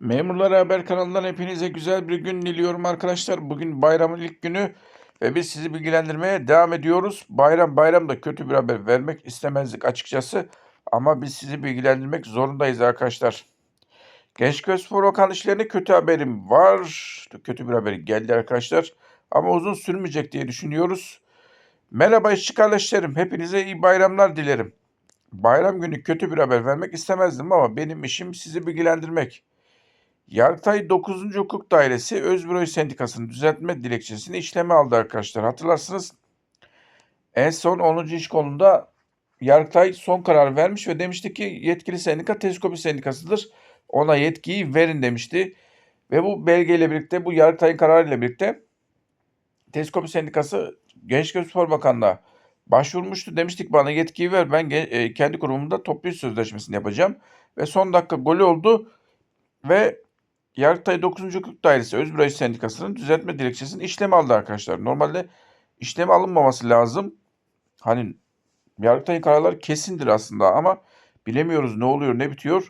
Memurlar Haber kanalından hepinize güzel bir gün diliyorum arkadaşlar. Bugün bayramın ilk günü ve biz sizi bilgilendirmeye devam ediyoruz. Bayram bayramda kötü bir haber vermek istemezdik açıkçası. Ama biz sizi bilgilendirmek zorundayız arkadaşlar. Gençköy Spor Okan işlerine kötü haberim var. Kötü bir haber geldi arkadaşlar. Ama uzun sürmeyecek diye düşünüyoruz. Merhaba işçi kardeşlerim. Hepinize iyi bayramlar dilerim. Bayram günü kötü bir haber vermek istemezdim ama benim işim sizi bilgilendirmek. Yargıtay 9. Hukuk Dairesi Özbüroy Sendikası'nın düzeltme dilekçesini işleme aldı arkadaşlar. Hatırlarsınız en son 10. iş kolunda Yargıtay son karar vermiş ve demişti ki yetkili sendika Teskopi Sendikası'dır. Ona yetkiyi verin demişti. Ve bu belgeyle birlikte bu Yargıtay'ın kararıyla birlikte Teskopi Sendikası Gençlik ve Spor Bakanlığı'na başvurmuştu. Demiştik bana yetkiyi ver ben e, kendi kurumumda toplu sözleşmesini yapacağım. Ve son dakika golü oldu ve Yargıtay 9. Hukuk Dairesi Özbüroy Sendikası'nın düzeltme dilekçesini işleme aldı arkadaşlar. Normalde işleme alınmaması lazım. Hani Yargıtay'ın kararları kesindir aslında ama bilemiyoruz ne oluyor ne bitiyor.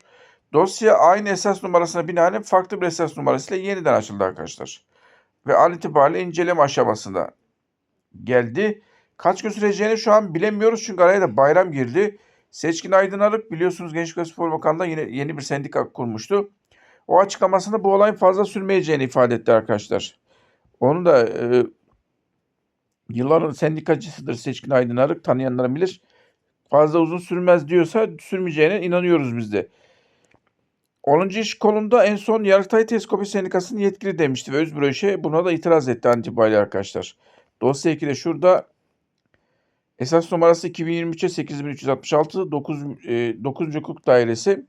Dosya aynı esas numarasına binaen farklı bir esas numarasıyla yeniden açıldı arkadaşlar. Ve an itibariyle inceleme aşamasında geldi. Kaç gün süreceğini şu an bilemiyoruz çünkü araya da bayram girdi. Seçkin Aydın Arık biliyorsunuz Gençlik ve Spor Bakanlığı yine yeni bir sendika kurmuştu. O açıklamasında bu olayın fazla sürmeyeceğini ifade etti arkadaşlar. Onu da e, yılların sendikacısıdır Seçkin Aydın Arık tanıyanlar bilir. Fazla uzun sürmez diyorsa sürmeyeceğine inanıyoruz biz de. 10. iş kolunda en son Yargıtay Teskopi Sendikası'nın yetkili demişti ve Özbüro işe buna da itiraz etti Antibali arkadaşlar. Dosya 2'de şurada esas numarası 2023'e 8366 9, e, 9. Hukuk Dairesi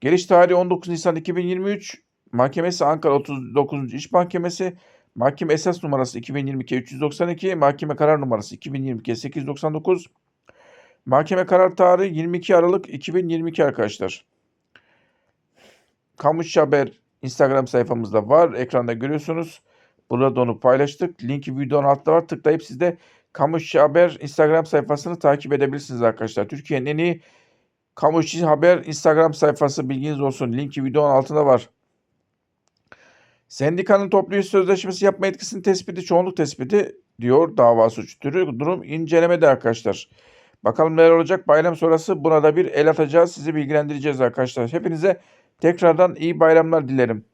Geliş tarihi 19 Nisan 2023. Mahkemesi Ankara 39. İş Mahkemesi. Mahkeme esas numarası 2022 392. Mahkeme karar numarası 2022 899. Mahkeme karar tarihi 22 Aralık 2022 arkadaşlar. Kamuş Haber Instagram sayfamızda var. Ekranda görüyorsunuz. Burada onu paylaştık. Linki videonun altında var. Tıklayıp siz de Kamuş Haber Instagram sayfasını takip edebilirsiniz arkadaşlar. Türkiye'nin en iyi Kamu İşçi Haber Instagram sayfası bilginiz olsun. Linki videonun altında var. Sendikanın toplu iş sözleşmesi yapma etkisinin tespiti çoğunluk tespiti diyor dava suç türü. Durum incelemede arkadaşlar. Bakalım neler olacak. Bayram sonrası buna da bir el atacağız. Sizi bilgilendireceğiz arkadaşlar. Hepinize tekrardan iyi bayramlar dilerim.